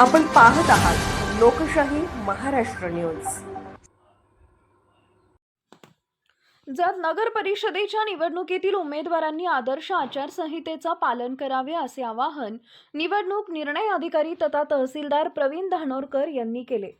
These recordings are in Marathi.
आपण पाहत आहात लोकशाही महाराष्ट्र न्यूज. जर नगर परिषदेच्या निवडणुकीतील उमेदवारांनी आदर्श आचारसंहितेचा पालन करावे असे आवाहन निवडणूक निर्णय अधिकारी तथा तहसीलदार प्रवीण धानोरकर यांनी केले.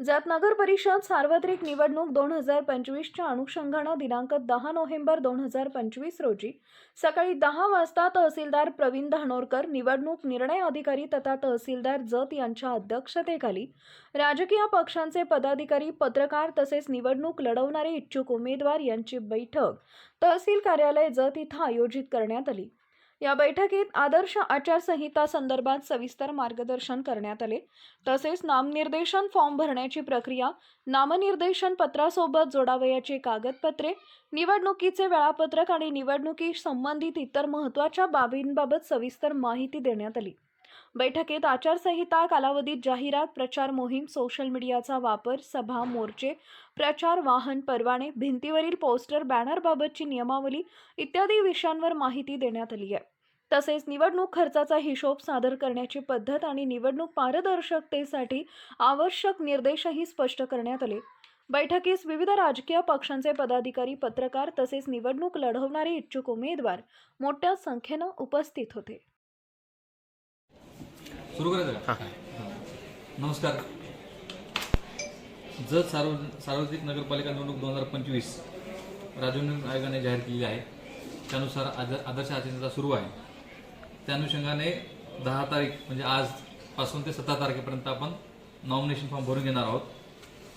ज्यात नगर परिषद सार्वत्रिक निवडणूक दोन हजार पंचवीसच्या अनुषंगानं दिनांक दहा नोव्हेंबर दोन हजार पंचवीस रोजी सकाळी दहा वाजता तहसीलदार प्रवीण धानोरकर निवडणूक निर्णय अधिकारी तथा तहसीलदार जत यांच्या अध्यक्षतेखाली राजकीय पक्षांचे पदाधिकारी पत्रकार तसेच निवडणूक लढवणारे इच्छुक उमेदवार यांची बैठक तहसील कार्यालय जत इथं आयोजित करण्यात आली. या बैठकीत आदर्श आचारसंहिता संदर्भात सविस्तर मार्गदर्शन करण्यात आले. तसेच नामनिर्देशन फॉर्म भरण्याची प्रक्रिया नामनिर्देशन पत्रासोबत जोडावयाची कागदपत्रे निवडणुकीचे वेळापत्रक आणि निवडणुकी संबंधित इतर महत्त्वाच्या बाबींबाबत सविस्तर माहिती देण्यात आली. बैठकीत आचारसंहिता कालावधीत जाहिरात प्रचार मोहीम सोशल मीडियाचा वापर सभा मोर्चे प्रचार वाहन परवाने भिंतीवरील पोस्टर बॅनरबाबतची नियमावली इत्यादी विषयांवर माहिती देण्यात आली आहे. तसेच निवडणूक खर्चाचा हिशोब सादर करण्याची पद्धत आणि निवडणूक पारदर्शकतेसाठी आवश्यक निर्देशही स्पष्ट करण्यात आले. बैठकीस विविध राजकीय पक्षांचे पदाधिकारी पत्रकार तसेच निवडणूक लढवणारे इच्छुक उमेदवार मोठ्या संख्येनं उपस्थित होते. सुरू करायचं का? नमस्कार. जत सार्व सार्वत्रिक नगरपालिका निवडणूक दोन हजार पंचवीस राज्य निवडणूक आयोगाने जाहीर केलेली आहे. त्यानुसार आद आदर्श आचारसंहिता सुरू आहे. त्या अनुषंगाने दहा तारीख म्हणजे आजपासून ते सतरा तारखेपर्यंत आपण नॉमिनेशन फॉर्म भरून घेणार आहोत.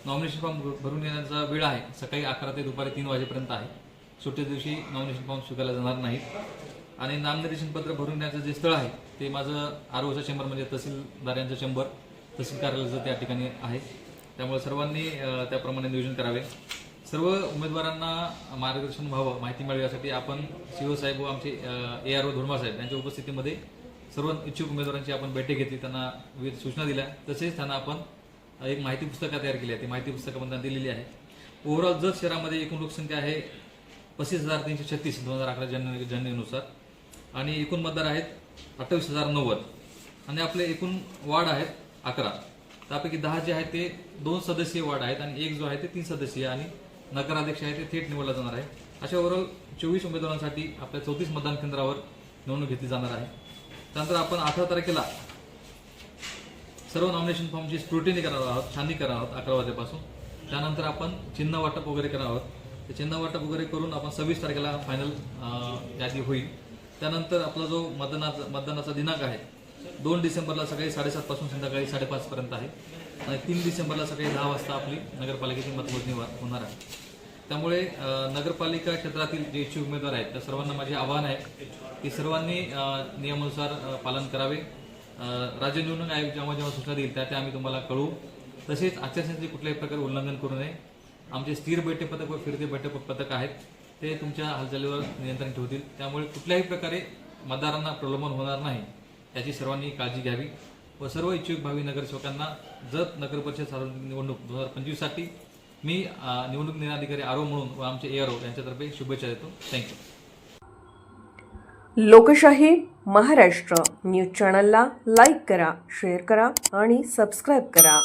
नॉमिनेशन फॉर्म भर- भरून घेण्याचा वेळ आहे. सकाळी अकरा ते दुपारी तीन वाजेपर्यंत आहे. सुट्टी दिवशी नॉमिनेशन फॉर्म स्वीकारला जाणार नाहीत. आणि नामनिर्देशन पत्र भरून देण्याचं जे स्थळ आहे ते माझं आरोचा चेंबर म्हणजे तहसीलदार यांचं चेंबर तहसील कार्यालयाचं त्या ठिकाणी आहे. त्यामुळे सर्वांनी त्याप्रमाणे नियोजन करावे. सर्व उमेदवारांना मार्गदर्शन व्हावं माहिती मिळावी यासाठी आपण सीओ साहेब व आमचे ए आर ओ धुर्मा साहेब यांच्या उपस्थितीमध्ये सर्व इच्छुक उमेदवारांची आपण बैठक घेतली. त्यांना विविध सूचना दिल्या. तसेच त्यांना आपण एक माहिती पुस्तकं तयार केली आहे ती माहिती पुस्तकं पण त्यांना दिलेली आहे ओव्हरऑल जत शहरामध्ये एकूण लोकसंख्या आहे पस्तीस हजार तीनशे छत्तीस दोन हजार अकरा जन जनगणनेनुसार आणि एकूण मतदार आहेत अठ्ठावीस हजार नव्वद. आणि आपले एकूण वार्ड आहेत अकरा. त्यापैकी दहा जे आहेत ते दोन सदस्यीय वार्ड आहेत आणि एक जो आहे ते तीन सदस्यीय आणि नगराध्यक्ष आहे ते थेट निवडला जाणार आहे. अशा ओव्हरऑल चोवीस उमेदवारांसाठी आपल्या चौतीस मतदान केंद्रावर निवडणूक घेतली जाणार आहे. त्यानंतर आपण अठरा तारखेला सर्व नॉमिनेशन फॉर्मची स्क्रुटिनी करणार आहोत छाननी करणार आहोत अकरा वाजेपासून. त्यानंतर आपण चिन्ह वाटप वगैरे करणार आहोत. ते चिन्ह वाटप वगैरे करून आपण सव्वीस तारखेला फायनल यादी होईल. त्यानंतर आपला जो मतदानाचा मतदानाचा दिनांक आहे दोन डिसेंबरला सकाळी साडेसात पासून संध्याकाळी साडेपाच पर्यंत आहे. आणि तीन डिसेंबरला सकाळी दहा वाजता आपली नगरपालिकेची मतमोजणी होणार आहे. त्यामुळे नगरपालिका क्षेत्रातील जे इच्छुक उमेदवार आहेत त्या सर्वांना माझे आवाहन आहे की सर्वांनी नियमानुसार पालन करावे. राज्य निवडणूक आयोग जेव्हा जेव्हा सूचना देईल त्या त्या आम्ही तुम्हाला कळवू. तसेच आचारसंहितेचे कुठल्याही प्रकारे उल्लंघन करू नये. आमचे स्थिर बैठक पथक व फिरते बैठक पथक आहेत. ते तुमच्या हालचालीवर नियंत्रण ठेवतील. त्यामुळे कुठल्याही प्रकारे मतदारांना प्रलोभन होणार नाही याची सर्वांनी काळजी घ्यावी व सर्व इच्छुक भावी नगरसेवकांना जत नगर परिषद सार्वजनिक निवडणूक दोन हजार पंचवीससाठी मी निवडणूक निर्णयाधिकारी आरो म्हणून व आमचे ए आरो यांच्यातर्फे शुभेच्छा देतो. थँक्यू लोकशाही महाराष्ट्र न्यूज चॅनलला लाईक करा शेअर करा आणि सबस्क्राईब करा.